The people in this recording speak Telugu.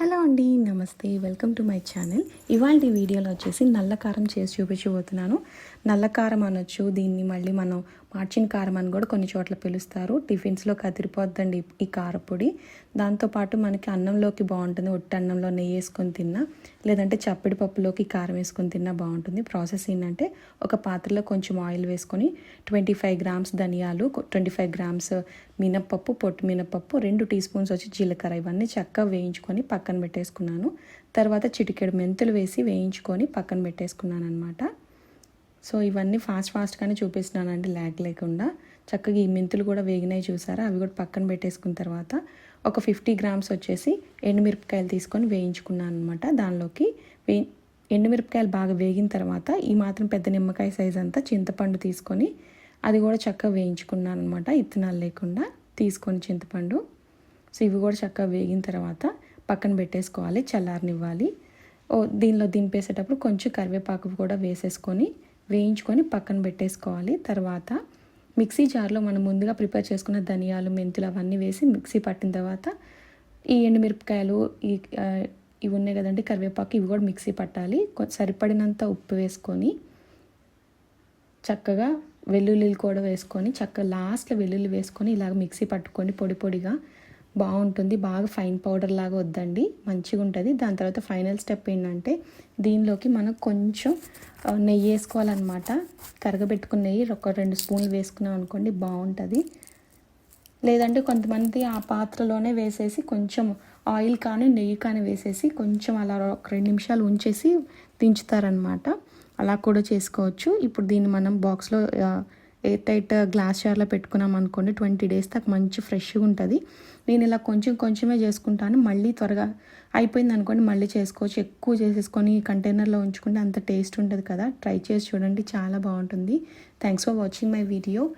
a హలో అండి నమస్తే వెల్కమ్ టు మై ఛానల్. ఇవాళ వీడియోలో వచ్చేసి నల్ల కారం చేసి చూపించబోతున్నాను. నల్ల కారం అనొచ్చు దీన్ని మళ్ళీ మనం మార్చిన కారం అని కూడా కొన్ని చోట్ల పిలుస్తారు. టిఫిన్స్లో కదిరిపోద్దండి ఈ కారపొడి. దాంతోపాటు మనకి అన్నంలోకి బాగుంటుంది. ఒట్టి అన్నంలో నెయ్యి వేసుకొని తిన్నా లేదంటే చప్పిడి పప్పులోకి కారం వేసుకొని తిన్నా బాగుంటుంది. ప్రాసెస్ ఏంటంటే ఒక పాత్రలో కొంచెం ఆయిల్ వేసుకొని ట్వంటీ ఫైవ్ గ్రామ్స్ ధనియాలు ట్వంటీ ఫైవ్ గ్రామ్స్ మినప్పప్పు పొట్టు మినప్పప్పు రెండు టీ స్పూన్స్ వచ్చి జీలకర్ర ఇవన్నీ చక్కగా వేయించుకొని పక్కన పెట్టేసుకున్నాను. తర్వాత చిటికెడు మెంతులు వేసి వేయించుకొని పక్కన పెట్టేసుకున్నాను అనమాట సో ఇవన్నీ ఫాస్ట్ ఫాస్ట్గానే చూపిస్తున్నానండి ల్యాగ్ లేకుండా. చక్కగా ఈ మెంతులు కూడా వేగినాయి చూసారా? అవి కూడా పక్కన పెట్టేసుకున్న తర్వాత ఒక ఫిఫ్టీ గ్రామ్స్ వచ్చేసి ఎండుమిరపకాయలు తీసుకొని వేయించుకున్నాను అనమాట దానిలోకి. వే ఎండుమిరపకాయలు బాగా వేగిన తర్వాత ఈ మాత్రం పెద్ద నిమ్మకాయ సైజ్ అంతా చింతపండు తీసుకొని అది కూడా చక్కగా వేయించుకున్నాను అనమాట ఇత్తనాలు లేకుండా తీసుకొని చింతపండు. సో ఇవి కూడా చక్కగా వేగిన తర్వాత పక్కన పెట్టేసుకోవాలి చల్లారనివ్వాలి. ఓ దీనిలో దింపేసేటప్పుడు కొంచెం కరివేపాకు కూడా వేసేసుకొని వేయించుకొని పక్కన పెట్టేసుకోవాలి. తర్వాత మిక్సీ జార్లో మనం ముందుగా ప్రిపేర్ చేసుకున్న ధనియాలు మెంతులు అవన్నీ వేసి మిక్సీ పట్టిన తర్వాత ఈ ఎండుమిరపకాయలు ఈ ఇవి ఉన్నాయి కదండి కరివేపాకు ఇవి కూడా మిక్సీ పట్టాలి. సరిపడినంత ఉప్పు వేసుకొని చక్కగా వెల్లుల్లిలు కూడా వేసుకొని చక్కగా లాస్ట్లో వెల్లుల్లి వేసుకొని ఇలాగ మిక్సీ పట్టుకొని పొడి పొడిగా బాగుంటుంది. బాగా ఫైన్ పౌడర్ లాగా వద్దండి. మంచిగా ఉంటుంది. దాని తర్వాత ఫైనల్ స్టెప్ ఏంటంటే దీనిలోకి మనం కొంచెం నెయ్యి వేసుకోవాలన్నమాట. కరగబెట్టుకున్న నెయ్యి ఒక రెండు స్పూన్లు వేసుకున్నాం అనుకోండి బాగుంటుంది. లేదంటే కొంతమంది ఆ పాత్రలోనే వేసేసి కొంచెం ఆయిల్ కానీ నెయ్యి కానీ వేసేసి కొంచెం అలా ఒక రెండు నిమిషాలు ఉంచేసి దించుతారనమాట అలా కూడా చేసుకోవచ్చు. ఇప్పుడు దీన్ని మనం బాక్స్లో ఎయిర్ టైట్ గ్లాస్ జార్లో పెట్టుకున్నాం అనుకోండి ట్వంటీ డేస్ దాకా మంచి ఫ్రెష్గా ఉంటుంది. నేను ఇలా కొంచెం కొంచెమే చేసుకుంటాను. మళ్ళీ త్వరగా అయిపోయింది అనుకోండి మళ్ళీ చేసుకోవచ్చు. ఎక్కువ చేసేసుకొని కంటైనర్లో ఉంచుకుంటే అంత టేస్ట్ ఉంటుంది కదా. ట్రై చేసి చూడండి. చాలా బాగుంటుంది. Thanks for watching my video